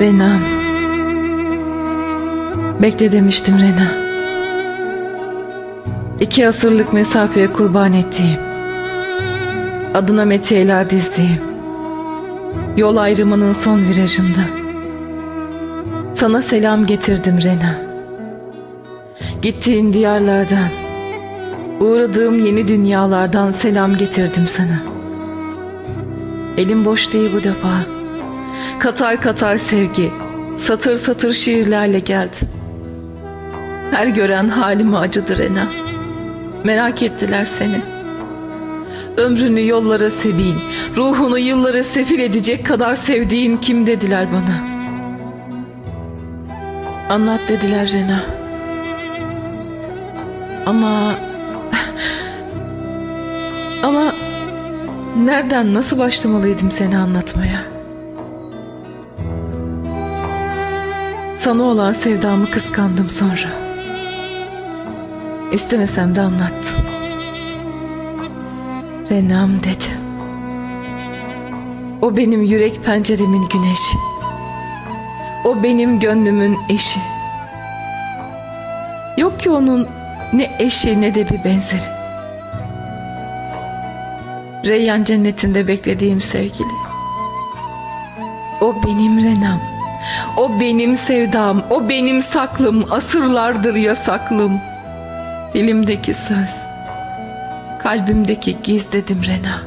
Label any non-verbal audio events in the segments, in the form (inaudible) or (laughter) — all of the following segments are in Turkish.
Rena. Bekle demiştim Rena. İki asırlık mesafeye kurban ettiğim. Adına metiyeler dizdiğim. Yol ayrımının son virajında. Sana selam getirdim Rena. Gittiğin diyarlardan, uğradığım yeni dünyalardan selam getirdim sana. Elim boş değil bu defa. Katar katar sevgi, satır satır şiirlerle geldim. Her gören halime acıdı Rena. Merak ettiler seni. Ömrünü yollara sebil, ruhunu yıllara sefil edecek kadar sevdiğin kim dediler bana. Anlat dediler Rena. Ama... Ama... Nereden, nasıl başlamalıydım seni anlatmaya? Sana olan sevdamı kıskandım sonra. İstemesem de anlattım. Renam dedi. O benim yürek penceremin güneşi. O benim gönlümün eşi. Yok ki onun ne eşi ne de bir benzeri. Reyyan cennetinde beklediğim sevgili. O benim Renam. O benim sevdam. O benim saklım. Asırlardır yasaklım. Dilimdeki söz. Kalbimdeki giz dedim Rena.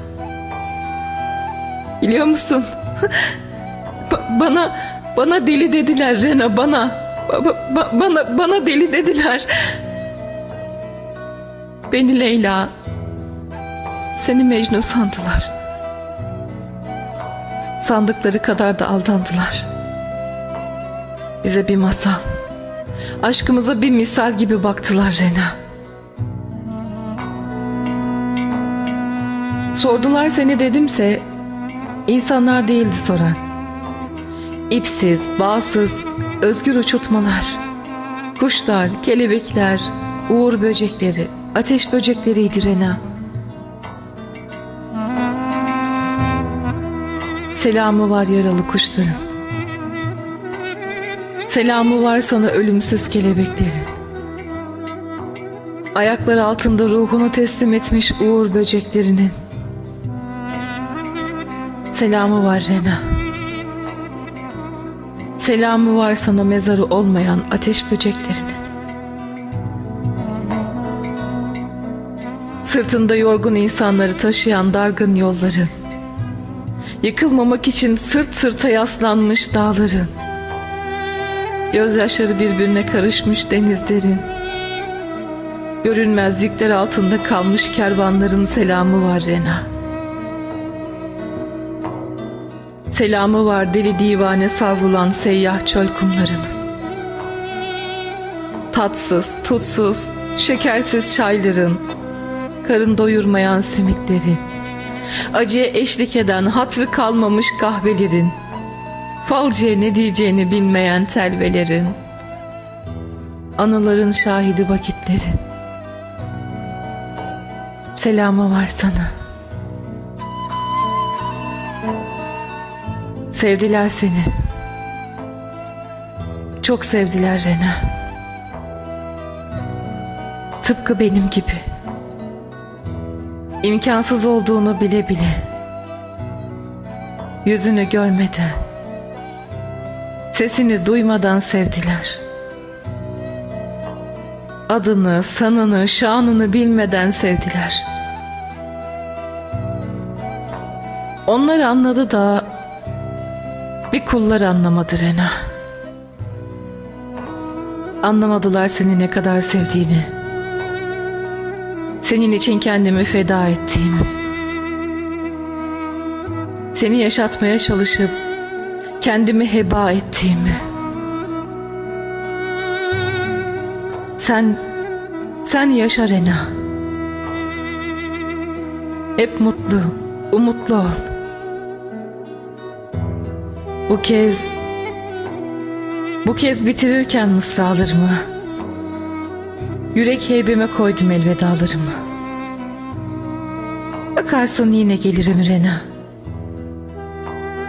Biliyor musun? (laughs) Ba- bana bana deli dediler Rena bana. Ba- ba- bana bana deli dediler. Beni Leyla, seni Mecnun sandılar. Sandıkları kadar da aldandılar. Bize bir masal, aşkımıza bir misal gibi baktılar Rena. Sordular seni dedimse, insanlar değildi soran. İpsiz, bağsız, özgür uçurtmalar. Kuşlar, kelebekler, uğur böcekleri, ateş böcekleriydi Rena. Selamı var yaralı kuşların. Selamı var sana ölümsüz kelebeklerin. Ayakları altında ruhunu teslim etmiş uğur böceklerinin. Selamı var Rena. Selamı var sana mezarı olmayan ateş böceklerinin. Sırtında yorgun insanları taşıyan dargın yolların. Yıkılmamak için sırt sırta yaslanmış dağların. Gözyaşları birbirine karışmış denizlerin. Görünmez yükler altında kalmış kervanların selamı var Rena. Selamı var deli divane savrulan seyyah çöl kumlarının. Tatsız, tutsuz, şekersiz çayların, karın doyurmayan simitlerin, acıya eşlik eden hatrı kalmamış kahvelerin, falcıya ne diyeceğini bilmeyen telvelerin, anıların şahidi vakitlerin. Selamı var sana. Sevdiler seni. Çok sevdiler Rena. Tıpkı benim gibi. İmkansız olduğunu bile bile. Yüzünü görmeden, sesini duymadan sevdiler. Adını, sanını, şanını bilmeden sevdiler. Onlar anladı da bir kullar anlamadı Rena. Anlamadılar seni ne kadar sevdiğimi. Senin için kendimi feda ettiğimi. Seni yaşatmaya çalışıp kendimi heba ettiğimi. Sen, sen yaşa Rena. Hep mutlu, umutlu ol. Bu kez, bu kez bitirirken mısralarımı, yürek heybeme koydum elvedalarımı. Bakarsan yine gelirim Rena.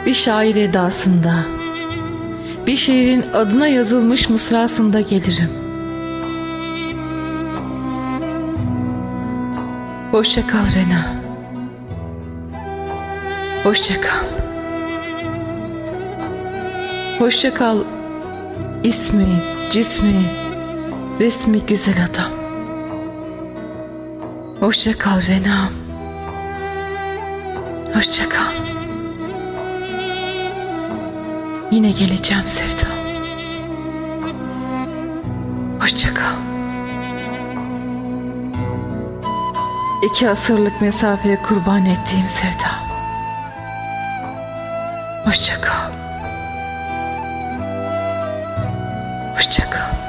Bir şair edasında, bir şiirin adına yazılmış mısrasında gelirim. Hoşça kal Rena. Hoşça kal. Hoşça kal ismi, cismi, resmi güzel adam. Hoşça kal Rena. Hoşça kal. Yine geleceğim Sevda. Hoşça kal. İki asırlık mesafeye kurban ettiğim Sevda. Hoşça kal. Hoşça kal.